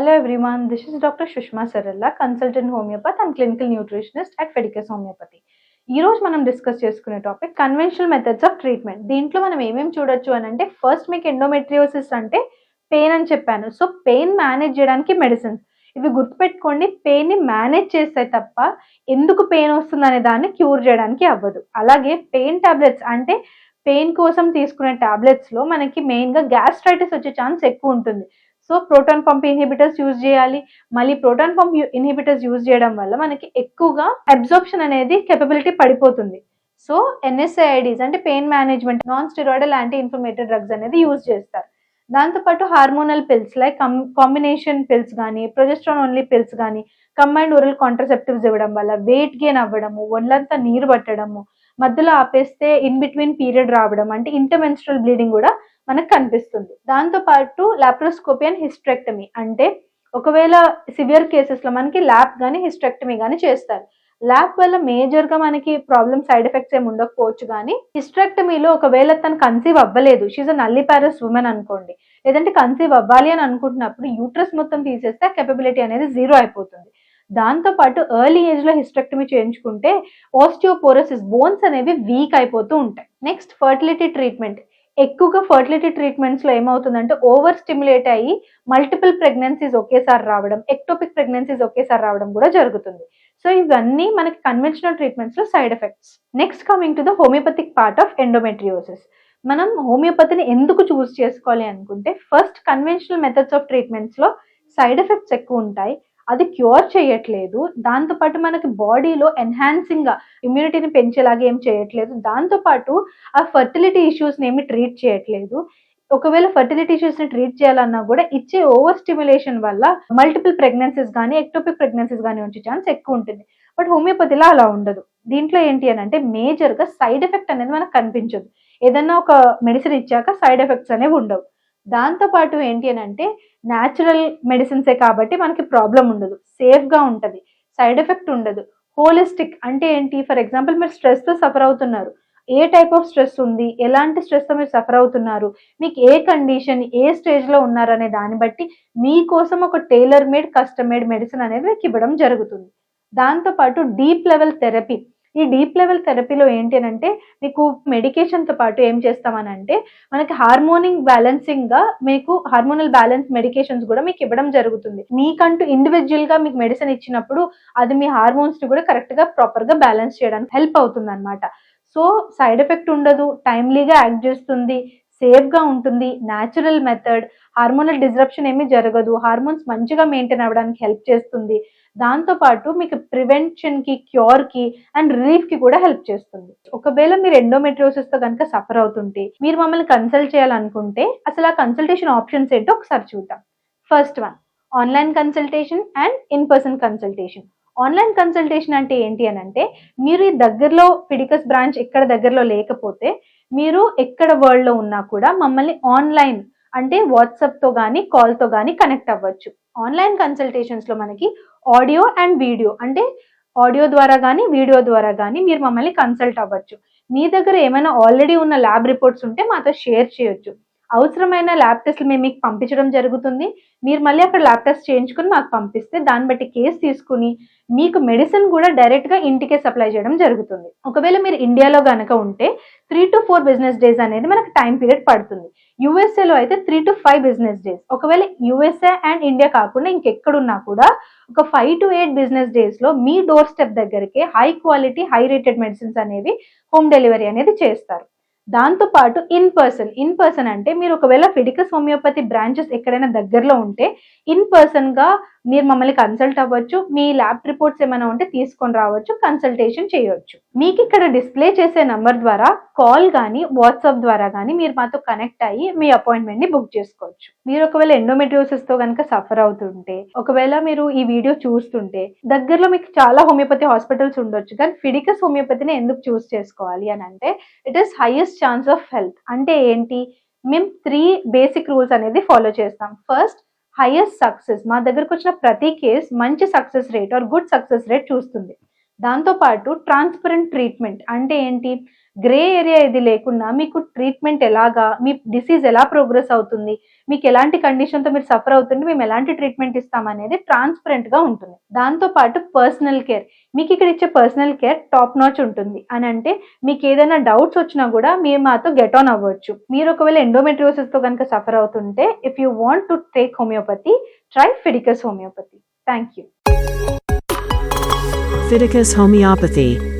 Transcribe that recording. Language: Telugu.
Hello everyone, this is Dr. Shushma Saralla, consultant homeopath and clinical nutritionist at Fedicus Homeopathy. ఈ రోజు మనం డిస్కస్ చేసుకునే topic conventional methods of treatment దీంట్లో మనం ఏమేమి చూడొచ్చు అని అంటే ఫస్ట్ మీకు ఎండోమెట్రియోసిస్ అంటే పెయిన్ అని చెప్పాను. సో పెయిన్ మేనేజ్ చేయడానికి మెడిసిన్స్ ఇవి గుర్తుపెట్టుకోండి పెయిన్ని మేనేజ్ చేస్తే తప్ప ఎందుకు పెయిన్ వస్తుంది అనే దాన్ని క్యూర్ చేయడానికి అవ్వదు. అలాగే పెయిన్ టాబ్లెట్స్ అంటే పెయిన్ కోసం తీసుకునే టాబ్లెట్స్లో మనకి మెయిన్గా గ్యాస్ట్రైటిస్ వచ్చే ఛాన్స్ ఎక్కువ ఉంటుంది. So proton pump inhibitors use చేయాలి. మళ్ళీ ప్రోటాన్ పంప్ ఇన్హిబిటర్స్ యూజ్ చేయడం వల్ల మనకి ఎక్కువగా అబ్జార్ప్షన్ అనేది కెపబిలిటీ పడిపోతుంది. సో ఎన్ఎస్ఐఐడిస్ అంటే pain management non steroidal anti inflammatory drugs అనేది యూజ్ చేస్తారు. దాంతోపాటు hormonal pills like combination pills కానీ ప్రొజెస్ట్రాన్ ఓన్లీ పిల్స్ కానీ కంబైన్డ్ ఓరల్ కాంట్రసెప్టివ్స్ ఇవ్వడం వల్ల వెయిట్ గెయిన్ అవ్వడము ఒళ్ళంతా నీరు పట్టడము మధ్యలో ఆపేస్తే ఇన్ బిట్వీన్ పీరియడ్ రావడం అంటే ఇంటర్మెన్స్ట్రల్ బ్లీడింగ్ కూడా మనకు కనిపిస్తుంది. దాంతో పాటు లాప్రోస్కోపీ అండ్ హిస్ట్రెక్టమీ అంటే ఒకవేళ సివియర్ కేసెస్లో మనకి ల్యాప్ కానీ హిస్ట్రెక్టమీ కానీ చేస్తారు. ల్యాప్ వల్ల మేజర్గా మనకి ప్రాబ్లమ్ సైడ్ ఎఫెక్ట్స్ ఏమి ఉండకపోవచ్చు కానీ హిస్ట్రెక్టమీలో ఒకవేళ తను కన్సీవ్ అవ్వలేదు షీజ్ అ నల్లి ప్యారస్ ఉమెన్ అనుకోండి. లేదంటే కన్సీవ్ అవ్వాలి అని అనుకుంటున్నప్పుడు యూట్రస్ మొత్తం తీసేస్తే కెపబిలిటీ అనేది జీరో అయిపోతుంది. దాంతో పాటు ఎర్లీ ఏజ్లో హిస్ట్రెక్టమీ చేయించుకుంటే ఓస్టియోపోరోసిస్ బోన్స్ అనేవి వీక్ అయిపోతూ ఉంటాయి. నెక్స్ట్ ఫర్టిలిటీ ట్రీట్మెంట్ ఎక్కువగా ఫర్టిలిటీ ట్రీట్మెంట్స్లో ఏమవుతుందంటే ఓవర్ స్టిమ్యులేట్ అయ్యి మల్టిపుల్ ప్రెగ్నెన్సీస్ ఒకేసారి రావడం ఎక్టోపిక్ ప్రెగ్నెన్సీస్ ఒకేసారి రావడం కూడా జరుగుతుంది. సో ఇవన్నీ మనకి conventional ట్రీట్మెంట్స్లో side effects next coming to the homeopathic part of endometriosis మనం హోమియోపతిని ఎందుకు చూస్ చేసుకోవాలి అనుకుంటే ఫస్ట్ కన్వెన్షనల్ మెథడ్స్ ఆఫ్ ట్రీట్మెంట్స్లో సైడ్ ఎఫెక్ట్స్ ఎక్కువ ఉంటాయి. అది క్యూర్ చేయట్లేదు. దాంతోపాటు మనకి బాడీలో ఎన్హాన్సింగ్గా ఇమ్యూనిటీని పెంచేలాగా ఏం చేయట్లేదు. దాంతోపాటు ఆ ఫర్టిలిటీ ఇష్యూస్ని ఏమి ట్రీట్ చేయట్లేదు. ఒకవేళ ఫర్టిలిటీ ఇష్యూస్ని ట్రీట్ చేయాలన్నా కూడా ఇచ్చే ఓవర్ స్టిమ్యులేషన్ వల్ల మల్టిపుల్ ప్రెగ్నెన్సీస్ కానీ ఎక్టోపిక్ ప్రెగ్నెన్సీస్ కానీ ఉంచే ఛాన్స్ ఎక్కువ ఉంటుంది. బట్ హోమియోపతిలో అలా ఉండదు. దీంట్లో ఏంటి అని అంటే మేజర్గా సైడ్ ఎఫెక్ట్ అనేది మనకు కనిపించదు. ఏదన్నా ఒక మెడిసిన్ ఇచ్చాక సైడ్ ఎఫెక్ట్స్ అనేవి ఉండవు. దాంతోపాటు ఏంటి అని అంటే న్యాచురల్ మెడిసిన్సే కాబట్టి మనకి ప్రాబ్లం ఉండదు. సేఫ్గా ఉంటుంది. సైడ్ ఎఫెక్ట్ ఉండదు. హోలిస్టిక్ అంటే ఏంటి? ఫర్ ఎగ్జాంపుల్ మీరు స్ట్రెస్తో సఫర్ అవుతున్నారు. ఏ టైప్ ఆఫ్ స్ట్రెస్ ఉంది? ఎలాంటి స్ట్రెస్తో మీరు సఫర్ అవుతున్నారు? మీకు ఏ కండిషన్ ఏ స్టేజ్లో ఉన్నారనే ఉన్నారు అనే దాన్ని బట్టి మీకోసం ఒక టైలర్ మేడ్ కస్టమేడ్ మెడిసిన్ అనేది మీకు ఇవ్వడం జరుగుతుంది. దాంతోపాటు డీప్ లెవెల్ థెరపీ ఈ డీప్ లెవెల్ థెరపీలో ఏంటి అని అంటే మీకు మెడికేషన్తో పాటు ఏం చేస్తామనంటే మనకి హార్మోనింగ్ బ్యాలెన్సింగ్గా మీకు హార్మోనల్ బ్యాలెన్స్ మెడికేషన్స్ కూడా మీకు ఇవ్వడం జరుగుతుంది. మీకంటూ ఇండివిజువల్గా మీకు మెడిసిన్ ఇచ్చినప్పుడు అది మీ హార్మోన్స్ని కూడా కరెక్ట్గా ప్రాపర్గా బ్యాలెన్స్ చేయడానికి హెల్ప్ అవుతుంది అనమాట సో సైడ్ ఎఫెక్ట్ ఉండదు టైమ్లీగా యాక్ట్ చేస్తుంది సేఫ్గా ఉంటుంది న్యాచురల్ మెథడ్ హార్మోనల్ డిజరప్షన్ ఏమీ జరగదు హార్మోన్స్ మంచిగా మెయింటైన్ అవ్వడానికి హెల్ప్ చేస్తుంది. దాంతో పాటు మీకు ప్రివెన్షన్కి క్యూర్కి అండ్ రిలీఫ్కి కూడా హెల్ప్ చేస్తుంది. ఒకవేళ మీరు ఎండోమెట్రియోసిస్తో కనుక సఫర్ అవుతుంటే మీరు మమ్మల్ని కన్సల్ట్ చేయాలనుకుంటే అసలు ఆ కన్సల్టేషన్ ఆప్షన్స్ ఏంటో ఒకసారి చూద్దాం. First one online consultation and in person consultation online consultation అంటే ఏంటి అని అంటే మీరు ఈ దగ్గరలో ఫిడికస్ బ్రాంచ్ ఎక్కడ దగ్గరలో లేకపోతే మీరు ఎక్కడ వరల్డ్లో ఉన్నా కూడా మమ్మల్ని ఆన్లైన్ అంటే వాట్సాప్తో కానీ కాల్తో కానీ కనెక్ట్ అవ్వచ్చు. ఆన్లైన్ కన్సల్టేషన్స్లో మనకి ఆడియో అండ్ వీడియో అంటే ఆడియో ద్వారా కానీ వీడియో ద్వారా కానీ మీరు మమ్మల్ని కన్సల్ట్ అవ్వచ్చు. మీ దగ్గర ఏమైనా ఆల్రెడీ ఉన్న ల్యాబ్ రిపోర్ట్స్ ఉంటే మాతో షేర్ చేయొచ్చు. అవసరమైన ల్యాబ్ టెస్ట్లు మేము మీకు పంపించడం జరుగుతుంది. మీరు మళ్ళీ అక్కడ ల్యాబ్ టెస్ట్ చేయించుకుని మాకు పంపిస్తే దాన్ని బట్టి కేసు తీసుకుని మీకు మెడిసిన్ కూడా డైరెక్ట్గా ఇంటికే సప్లై చేయడం జరుగుతుంది. ఒకవేళ మీరు ఇండియాలో కనుక ఉంటే three to four business days అనేది మనకు టైం పీరియడ్ పడుతుంది. యుఎస్ఏలో అయితే three to five business days ఒకవేళ యుఎస్ఏ అండ్ ఇండియా కాకుండా ఇంకెక్కడున్నా కూడా ఒక ఫైవ్ టు ఎయిట్ బిజినెస్ డేస్లో మీ డోర్ స్టెప్ దగ్గరికి high quality high rated medicines అనేవి హోమ్ డెలివరీ అనేది చేస్తారు. దాంతో పాటు ఇన్ పర్సన్ ఇన్ పర్సన్ అంటే మీరు ఒకవేళ ఫిడికస్ హోమియోపతి బ్రాంచెస్ ఎక్కడైనా దగ్గరలో ఉంటే ఇన్ పర్సన్గా మీరు మమ్మల్ని కన్సల్ట్ అవ్వచ్చు మీ ల్యాబ్ రిపోర్ట్స్ ఏమైనా ఉంటే తీసుకొని రావచ్చు కన్సల్టేషన్ చేయవచ్చు మీకు ఇక్కడ డిస్ప్లే చేసే నంబర్ ద్వారా కాల్ కానీ వాట్సాప్ ద్వారా కానీ మీరు మాతో కనెక్ట్ అయ్యి మీ అపాయింట్మెంట్ని బుక్ చేసుకోవచ్చు. మీరు ఒకవేళ ఎండోమెట్రియోసిస్తో కనుక సఫర్ అవుతుంటే ఒకవేళ మీరు ఈ వీడియో చూస్తుంటే దగ్గరలో మీకు చాలా హోమియోపతి హాస్పిటల్స్ ఉండొచ్చు కానీ ఫిడికస్ హోమియోపతిని ఎందుకు చూస్ చేసుకోవాలి అని అంటే it is highest chance of health అంటే ఏంటి? మేము త్రీ బేసిక్ రూల్స్ అనేది ఫాలో చేస్తాం. ఫస్ట్ హైయెస్ట్ సక్సెస్ మా దగ్గరకు వచ్చిన ప్రతి కేస్ మంచి success rate or good success rate చూస్తుంది. దాంతోపాటు ట్రాన్స్పరెంట్ ట్రీట్మెంట్ అంటే ఏంటి? గ్రే ఏరియా ఇది లేకుండా మీకు ట్రీట్మెంట్ ఎలాగా మీ డిసీజ్ ఎలా ప్రోగ్రెస్ అవుతుంది మీకు ఎలాంటి కండిషన్తో మీరు సఫర్ అవుతుంటే మేము ఎలాంటి ట్రీట్మెంట్ ఇస్తాం అనేది ట్రాన్స్పరెంట్గా ఉంటుంది. దాంతోపాటు పర్సనల్ కేర్ మీకు ఇక్కడ ఇచ్చే పర్సనల్ కేర్ టాప్ నాచ్ ఉంటుంది. అని అంటే మీకు ఏదైనా డౌట్స్ వచ్చినా కూడా మీరు మాతో గెట్ ఆన్ అవ్వచ్చు. మీరు ఒకవేళ ఎండోమెట్రియోసిస్తో కనుక సఫర్ అవుతుంటే if you want to take homeopathy try Pharmaceuticus homeopathy thank you Pharmaceuticus Homeopathy.